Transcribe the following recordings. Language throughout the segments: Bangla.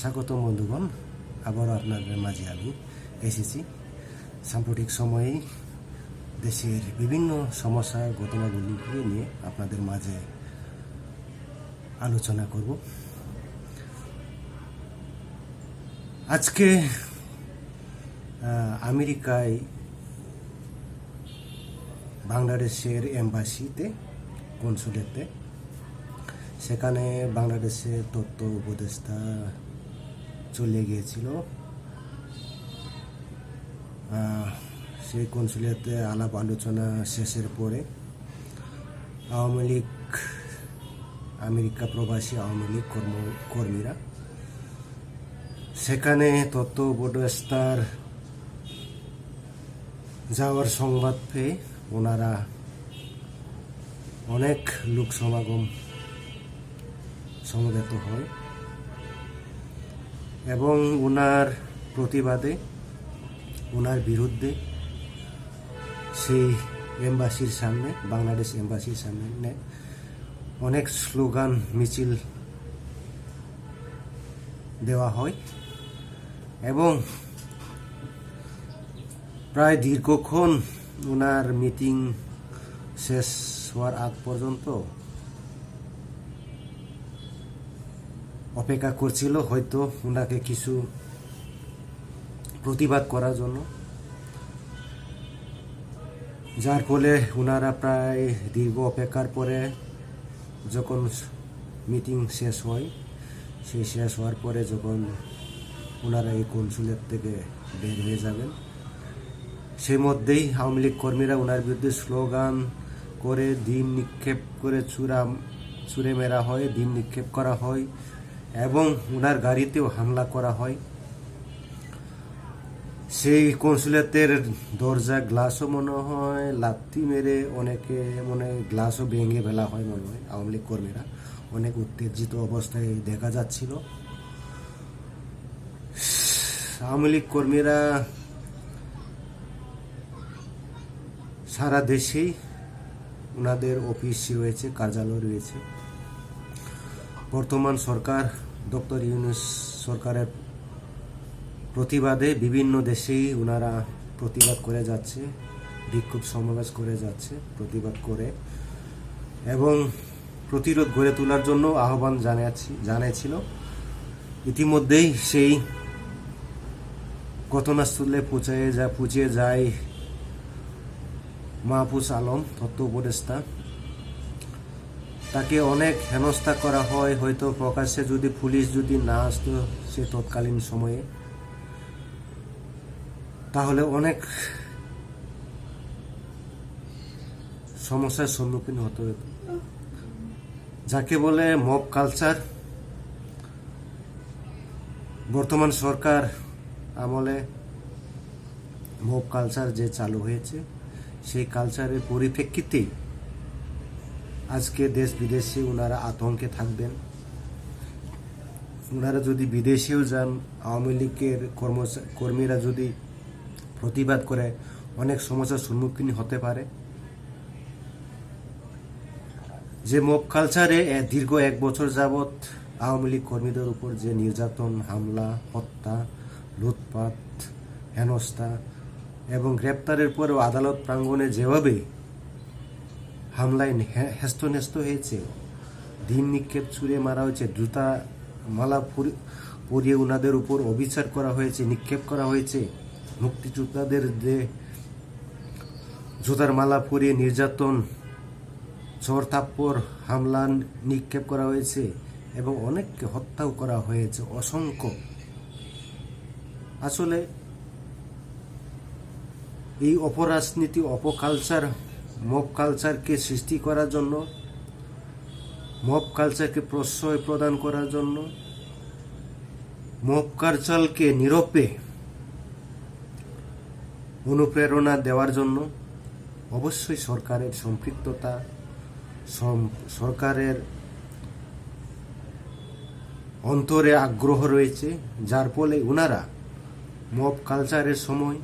স্বাগত বন্ধুগণ, আবারও আপনাদের মাঝে আমি এসেছি। সাম্প্রতিক সময়ে দেশের বিভিন্ন সমস্যা ঘটনাগুলিকে নিয়ে আপনাদের মাঝে আলোচনা করব। আজকে আমেরিকায় বাংলাদেশের এম্বাসিতে, কনসুলেটে, সেখানে বাংলাদেশের তথ্য উপদেষ্টা চলে গিয়েছিল। সেই কনসুলেটে আলাপ আলোচনা শেষের পরে আওয়ামী লীগ, আমেরিকা প্রবাসী আওয়ামী লীগ কর্ম, কর্মীরা সেখানে উপদেষ্টার যাওয়ার সংবাদ পেয়ে ওনারা অনেক লোক সমাগম সমবেত হয়। এবং ওনার প্রতিবাদে ওনার বিরুদ্ধে সেই এম্বাসির সামনে, বাংলাদেশ এম্বাসির সামনে অনেক স্লোগান, মিছিল দেওয়া হয় এবং প্রায় দীর্ঘক্ষণ ওনার মিটিং শেষ হওয়ার আগ পর্যন্ত অপেক্ষা করছিল হয়তো ওনাকে কিছু প্রতিবাদ করার জন্য। যার ফলে ওনারা প্রায় দীর্ঘ অপেক্ষার পরে যখন মিটিং শেষ হয়, সেই শেষ হওয়ার পরে যখন ওনারা এই কনসুলেট থেকে বের হয়ে যাবেন সেই মধ্যেই আওয়ামী লীগ কর্মীরা ওনার বিরুদ্ধে স্লোগান করে, দিন নিক্ষেপ করে চূড়া চুরে মেরা হয়, দিন নিক্ষেপ করা হয়। এবং ওনার গাড়িতেও হামলা করা হয়। সেই কনসুলেটের দরজা গ্লাসও মনে হয়, লাত্তি মেরে অনেকে মনে গ্লাসও ভেঙে ফেলা হয় মনে হয়, আওয়ামী লীগ কর্মীরা। অনেক উত্তেজিত অবস্থায় দেখা যাচ্ছিল। আওয়ামী লীগ কর্মীরা সারা দেশেই ওনাদের অফিস রয়েছে, কার্যালয় রয়েছে। বর্তমান সরকার, ডক্টর ইউনুস সরকারের প্রতিবাদে বিভিন্ন দেশেই ওনারা প্রতিবাদ করে যাচ্ছে, বিক্ষোভ সমাবেশ করে যাচ্ছে, প্রতিবাদ করে। এবং প্রতিরোধ গড়ে তোলার জন্য আহ্বান জানাচ্ছি জানিয়েছিল। ইতিমধ্যেই সেই ঘটনাস্থলে পৌঁছে যা, পৌঁছে যায় মাহফুজ আলম তথ্য উপদেষ্টা। তাকে অনেক হেনস্থা করা হয়, হয়তো প্রকাশ্যে যদি পুলিশ যদি না আসতো সে তৎকালীন সময়ে। তাহলে অনেক সমস্যার সম্মুখীন হতে যাকে বলে মব কালচার, বর্তমান সরকার আমলে মব কালচার যে চালু হয়েছে, সেই কালচারের পরিপ্রেক্ষিতেই আজকে দেশ বিদেশে ওনারা আতঙ্কে থাকবেন। ওনারা যদি বিদেশেও যান, আওয়ামী লীগের কর্ম কর্মীরা যদি প্রতিবাদ করে, অনেক সমস্যার সম্মুখীন হতে পারে। যে মব কালচারে দীর্ঘ এক বছর যাবৎ আওয়ামী লীগ কর্মীদের উপর যে নির্যাতন, হামলা, হত্যা, লুটপাট, হেনস্থা এবং গ্রেপ্তারের পরেও আদালত প্রাঙ্গণে যেভাবে হামলায় হে- হেস্তনেস্ত হয়েছে। দিন নিক্ষেপ, ছুঁড়ে মারা হয়েছে, জুতা, মালা পুরি- পরিয়ে ওনাদের উপর অবিচার করা হয়েছে, নিক্ষেপ করা হয়েছে। মুক্তিযোদ্ধাদের যে জুতার মালা পরিয়ে নির্যাতন, চর থাপ্পর, হামলা নিক্ষেপ করা হয়েছে এবং অনেককে হত্যাও করা হয়েছে, অসংখ্য। আসলে এই অপরাজনীতি, অপকালচার মব কালচারকে সৃষ্টি করার জন্য, মব কালচারকে প্রশ্রয় প্রদান করার জন্য, মব কালচারকে নিরপে অনুপ্রেরণা দেওয়ার জন্য অবশ্যই সরকারের সম্পৃক্ততা, সম- সরকারের অন্তরে আগ্রহ রয়েছে, যার ফলে ওনারা মব কালচারের সময়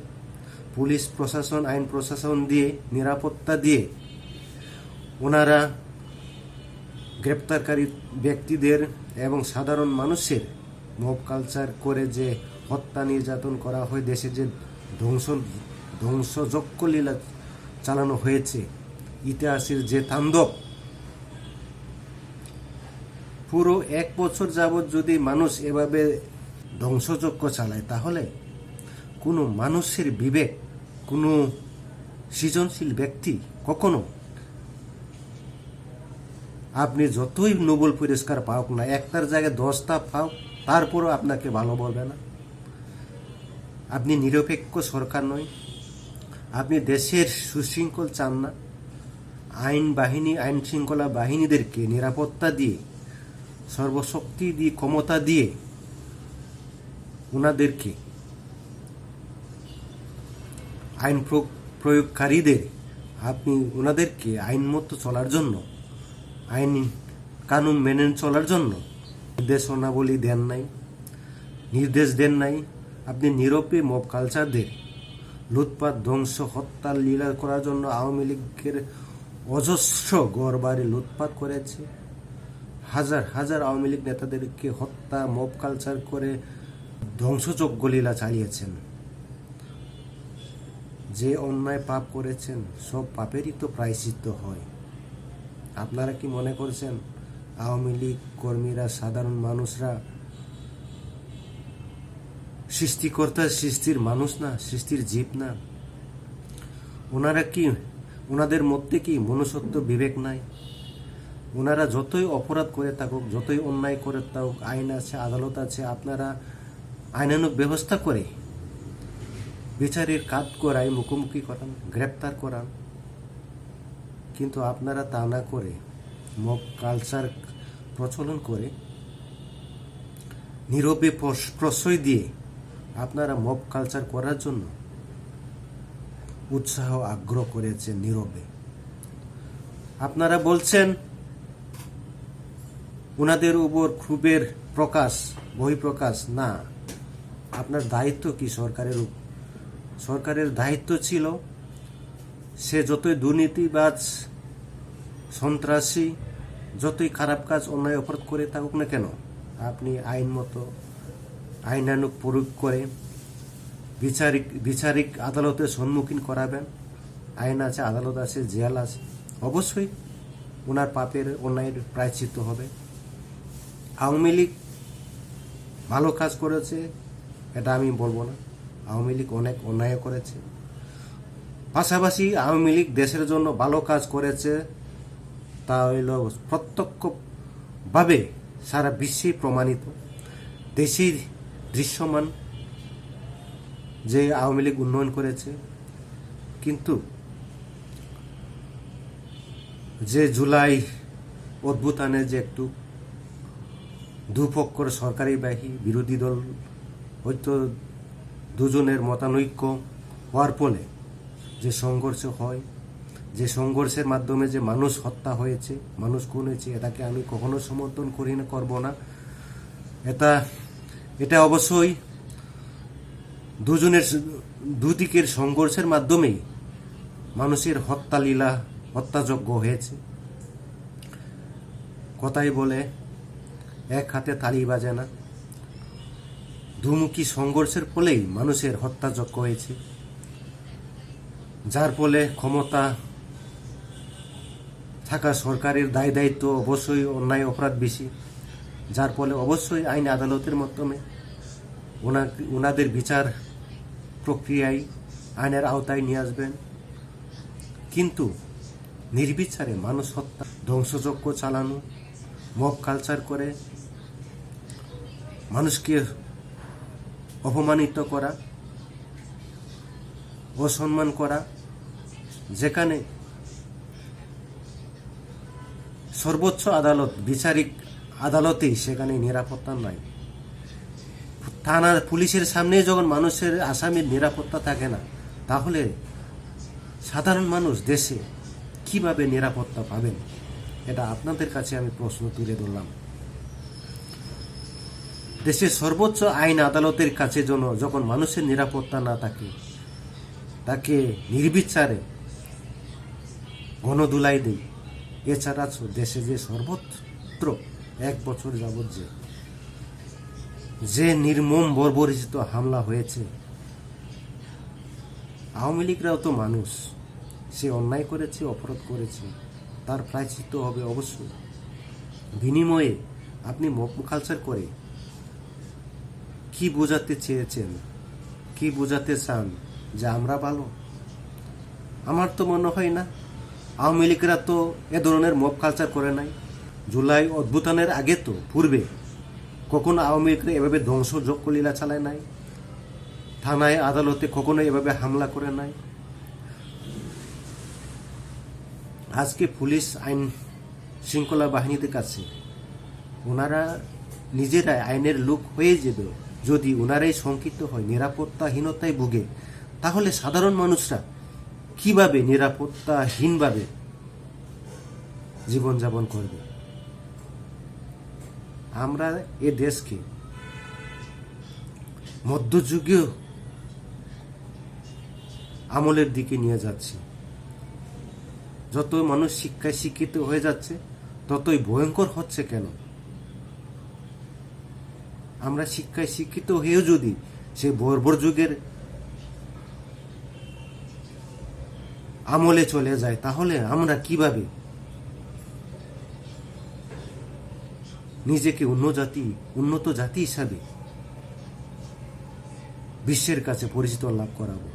পুলিশ প্রশাসন, আইন প্রশাসন দিয়ে, নিরাপত্তা দিয়ে ওনারা গ্রেপ্তারকারী ব্যক্তিদের এবং সাধারণ মানুষের মব কালচার করে যে হত্যা নির্যাতন করা হয়, দেশে যে ধ্বংস, ধ্বংসযজ্ঞ লীলা চালানো হয়েছে, ইতিহাসের যে তাণ্ডব। পুরো এক বছর যাবৎ যদি মানুষ এভাবে ধ্বংসযজ্ঞ চালায়, তাহলে কোনো মানুষের বিবেক কোনো সৃজনশীল ব্যক্তি কখনো? আপনি যতই নোবেল পুরস্কার পাওক না, একটার জায়গায় দশটা পাও তারপরও আপনাকে ভালো বলবে না। আপনি নিরপেক্ষ সরকার নয়। আপনি দেশের সুশৃঙ্খল চান না। আইন বাহিনী, আইন শৃঙ্খলা বাহিনীদেরকে নিরাপত্তা দিয়ে, সর্বশক্তি দিয়ে, ক্ষমতা দিয়ে ওনাদেরকে আইন প্র- প্রয়োগকারীদের, আপনি ওনাদেরকে আইন মতো চলার জন্য, আইন কানুন মেনে চলার জন্য নির্দেশনাবলী দেন নাই, নির্দেশ দেন নাই। আপনি নিরপে মব কালচারদের লুৎপাত ধ্বংস হত্যা লীলা করার জন্য আওয়ামী লীগের অজস্র গড় বাড়ি লুটপাট করেছে। হাজার হাজার আওয়ামী লীগ নেতাদেরকে হত্যা, মব কালচার করে ধ্বংসযজ্ঞ লীলা চালিয়েছেন। যে অন্যায় পাপ করেছেন, সব পাপেরই তো প্রায়শ্চিত্ত হয়। আপনারা কি মনে করছেন, আওয়ামী লীগ কর্মীরা, সাধারণ মানুষরা সৃষ্টিকর্তা সৃষ্টির মানুষ না, সৃষ্টির জীব না? ওনারা কি, ওনাদের মধ্যে কি মনুষ্যত্ব বিবেক নাই? ওনারা যতই অপরাধ করে থাকুক, যতই অন্যায় করে থাকুক, আইন আছে, আদালত আছে, আপনারা আইনানুক ব্যবস্থা করে বিচারের কাজ করাই মুখোমুখি করান, গ্রেপ্তার করান। কিন্তু আপনারা তা না করে মব কালচার প্রচলন করে নীরবে প্রশ- প্রশ্রয় দিয়ে আপনারা মব কালচার করার জন্য উৎসাহ আগ্রহ করেছেন নীরবে। আপনারা বলছেন ওনাদের উপর ক্ষোভের প্রকাশ, বহিঃপ্রকাশ না। আপনার দায়িত্ব কি সরকারের উপ- সরকারের দায়িত্ব ছিল সে যতই দুর্নীতিবাজ, সন্ত্রাসী, যতই খারাপ কাজ অন্যায় অপরাধ করে থাকুক না কেন, আপনি আইন মতো আইনানুক প্রয়োগ করে বিচারিক বিচারিক আদালতের সম্মুখীন করাবেন। আইন আছে, আদালত আছে, জেল আছে। অবশ্যই ওনার পাপের অন্যায়ের প্রায়শ্চিত্ত হবে। আওয়ামী লীগ ভালো কাজ করেছে, এটা আমি বলব না। আওয়ামী লীগ অনেক অন্যায় করেছে। পাশাপাশি আওয়ামী লীগ দেশের জন্য ভালো কাজ করেছে। তা হইল প্রত্যক্ষভাবে সারা বিশ্বে প্রমাণিত। দেশের দৃশ্যমান যে আওয়ামী লীগ উন্নয়ন করেছে। কিন্তু যে জুলাই অদ্ভুতানে যে একটু দুপক্ষর সরকারি বাহী বিরোধী দল হয়তো দুজনের মতানৈক্য হওয়ার ফলে যে সংঘর্ষ হয়, যে সংঘর্ষের মাধ্যমে যে মানুষ হত্যা হয়েছে, মানুষ খুন হয়েছে, এটাকে আমি কখনো সমর্থন করি না, করব না। এটা এটা অবশ্যই দুজনের দুদিকের সংঘর্ষের মাধ্যমেই মানুষের হত্যা লীলা হত্যাযজ্ঞ হয়েছে। কথাই বলে, এক হাতে তালি বাজে না। দুমুখী সংঘর্ষের ফলেই মানুষের হত্যাযজ্ঞ হয়েছে। যার ফলে ক্ষমতা থাকা সরকারের দায় দায়িত্ব অবশ্যই অন্যায় অপরাধ বেশি। যার ফলে অবশ্যই আইন আদালতের মাধ্যমে ওনা ওনাদের বিচার প্রক্রিয়ায় আইনের আওতায় নিয়ে আসবেন। কিন্তু নির্বিচারে মানুষ হত্যা, ধ্বংসযজ্ঞ চালানো, মব কালচার করে মানুষকে অপমানিত করা, অসম্মান করা, যেখানে সর্বোচ্চ আদালত, বিচারিক আদালতেই সেখানে নিরাপত্তা নাই। থানার পুলিশের সামনে যখন মানুষের আসামির নিরাপত্তা থাকে না, তাহলে সাধারণ মানুষ দেশে কীভাবে নিরাপত্তা পাবেন? এটা আপনাদের কাছে আমি প্রশ্ন তুলে ধরলাম। দেশের সর্বোচ্চ আইন আদালতের কাছে যেন যখন মানুষের নিরাপত্তা না থাকে, তাকে নির্বিচারে গণদুলাই দেই। এছাড়া দেশে যে সর্বত্র এক বছর যাবৎ যে যে নির্মম বর্বরিত হামলা হয়েছে, আওয়ামী লীগরাও তো মানুষ। সে অন্যায় করেছে, অপরাধ করেছে, তার প্রায়চিত্ত হবে অবশ্যই। বিনিময়ে আপনি মব কালচার করে কি বোঝাতে চেয়েছেন? কি বোঝাতে চান যে আমরা ভালো? আমার তো মনে হয় না। আওয়ামী লীগরা তো এ ধরনের মব কালচার করে নাই। জুলাই অভ্যুত্থানের আগে তো, পূর্বে কখনো আওয়ামী লীগরা এভাবে লীলা চালায় নাই। থানায়, আদালতে কখনো এভাবে হামলা করে নাই। আজকে পুলিশ আইন শৃঙ্খলা বাহিনীদের কাছে, ওনারা নিজেরাই আইনের লোক হয়ে যাবে। যদি ওনারাই শঙ্কিত হয়, নিরাপত্তাহীনতায় ভুগে, তাহলে সাধারণ মানুষরা কীভাবে নিরাপত্তাহীনভাবে জীবনযাপন করবে? আমরা এ দেশকে মধ্যযুগীয় আমলের দিকে নিয়ে যাচ্ছি। যত মানুষ শিক্ষায় শিক্ষিত হয়ে যাচ্ছে, ততই ভয়ঙ্কর হচ্ছে কেন? আমরা শিক্ষায় শিক্ষিত হয়েও যদি সে বর্বর যুগের আমলে চলে যায়, তাহলে আমরা কীভাবে নিজেকে অন্য জাতি, উন্নত জাতি হিসাবে বিশ্বের কাছে পরিচিত লাভ করাবো?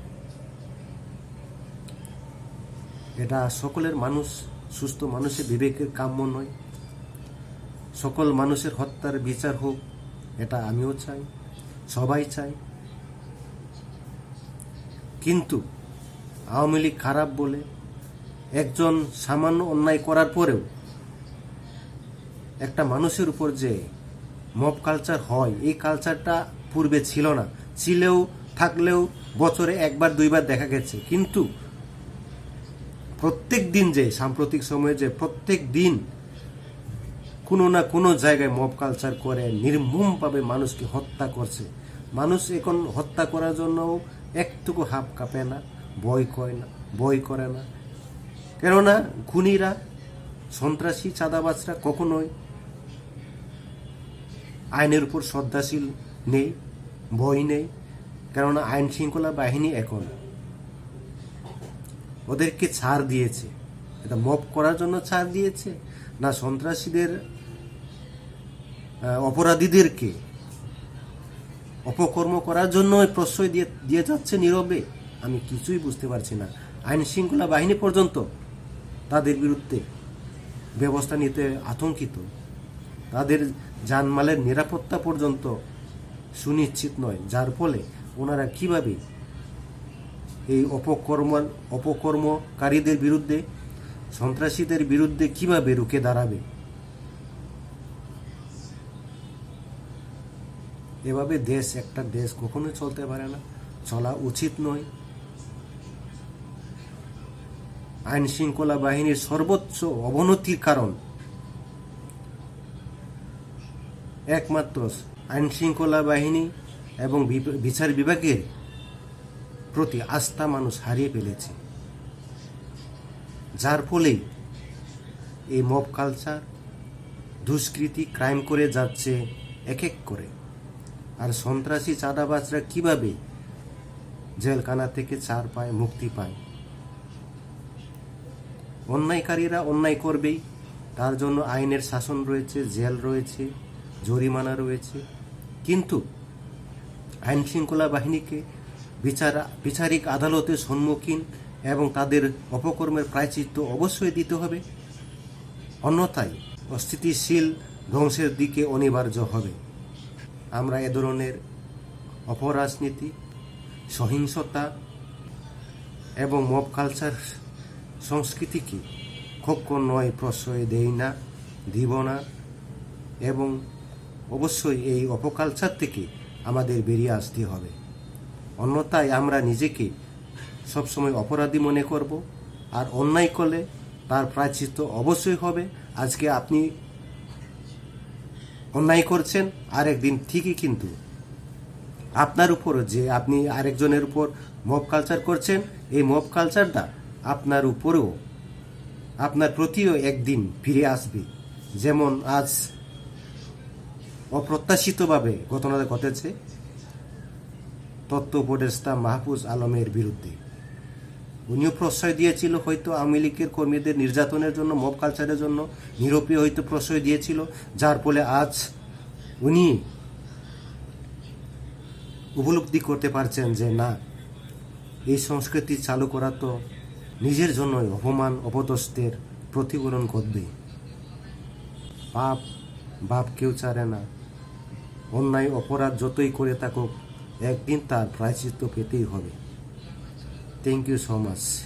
এটা সকলের মানুষ, সুস্থ মানুষের বিবেকের কাম্য নয়। সকল মানুষের হত্যার বিচার হোক এটা আমিও চাই, সবাই চাই। কিন্তু আওয়ামী লীগ খারাপ বলে একজন সামান্য অন্যায় করার পরেও একটা মানুষের উপর যে মব কালচার হয়, এই কালচারটা পূর্বে ছিল না। ছিলেও, থাকলেও বছরে একবার, দুইবার দেখা গেছে। কিন্তু প্রত্যেক দিন যে, সাম্প্রতিক সময়ে যে প্রত্যেক দিন কোনো না কোনো জায়গায় মব কালচার করে, নির্মমভাবে মানুষকে হত্যা করছে। মানুষ এখন হত্যা করার জন্য একটুকু হাফ কাঁপে না বই করে না বই করে না। কেননা খুনিরা, সন্ত্রাসী, চাঁদাবাজরা কখনোই আইনের উপর শ্রদ্ধাশীল নেই, ভয় নেই। কেননা আইন শৃঙ্খলা বাহিনী এখন ওদেরকে ছাড় দিয়েছে। এটা মপ করার জন্য ছাড় দিয়েছে, না সন্ত্রাসীদের অপরাধীদেরকে অপকর্ম করার জন্য প্রশ্রয় দিয়ে দিয়ে যাচ্ছে নীরবে। আমি কিছুই বুঝতে পারছি না। আইন শৃঙ্খলা বাহিনী পর্যন্ত তাদের বিরুদ্ধে ব্যবস্থা নিতে আতঙ্কিত। তাদের জানমালের নিরাপত্তা পর্যন্ত সুনিশ্চিত নয়। যার ফলে ওনারা কীভাবে এই অপকর্ম, অপকর্মকারীদের বিরুদ্ধে, সন্ত্রাসীদের বিরুদ্ধে কীভাবে রুখে দাঁড়াবে? এভাবে দেশ, একটা দেশ কখনোই চলতে পারে না। চলা উচিত নয়। আইন শৃঙ্খলা বাহিনীর সর্বোচ্চ অবনতির কারণ। একমাত্র আইন শৃঙ্খলা বাহিনী এবং বিচার বিভাগের প্রতি আস্থা মানুষ হারিয়ে ফেলেছে। যার ফলেই এই মব কালচার, দুষ্কৃতি, ক্রাইম করে যাচ্ছে এক এক করে। আর সন্ত্রাসী চাঁদাবাজরা কীভাবে জেলখানা থেকে চার পায়, মুক্তি পায়? অন্যায়কারীরা অন্যায় করবেই। তার জন্য আইনের শাসন রয়েছে, জেল রয়েছে, জরিমানা রয়েছে। কিন্তু আইন শৃঙ্খলা বাহিনীকে বিচার, বিচারিক আদালতের সম্মুখীন এবং তাদের অপকর্মের প্রায়চিত্ত অবশ্যই দিতে হবে। অন্যথায় অস্থিতিশীল ধ্বংসের দিকে অনিবার্য হবে। আমরা এ ধরনের অপরাজনীতি, সহিংসতা এবং মব কালচার সংস্কৃতিকে নয়, প্রশ্রয় দেই না, দিব না এবং অবশ্যই এই অপকালচার থেকে আমাদের বেরিয়ে আসতে হবে। অন্যথায় আমরা নিজেকে সবসময় অপরাধী মনে করব আর অন্যায় করলে তার প্রায়চিত্ত অবশ্যই হবে। আজকে আপনি অন্যায় করছেন আর একদিন ঠিকই কিন্তু। আপনার উপর যে আপনি আরেকজনের উপর মব কালচার করছেন, এই মব কালচারটা আপনার উপরেও, আপনার প্রতিও একদিন ফিরে আসবে। যেমন আজ অপ্রত্যাশিতভাবে ঘটনাটা ঘটেছে তত্ত্ব উপদেষ্টা মাহফুজ আলমের বিরুদ্ধে। উনিও প্রশ্রয় দিয়েছিল হয়তো আওয়ামী লীগের কর্মীদের নির্যাতনের জন্য মব কালচারের জন্য নিরপীয় হয়তো প্রশ্রয় দিয়েছিল। যার ফলে আজ উনি উপলব্ধি করতে পারছেন যে না, এই সংস্কৃতি চালু করা তো নিজের জন্যই অপমান, অপদস্থের প্রতিফলন ঘটবে পাপ, বাপ কেউ চারে না। অন্যায়, অপরাধ যতই করে থাকুক, একদিন তার প্রায়শ্চিত্ত পেতেই হবে। Thank you so much.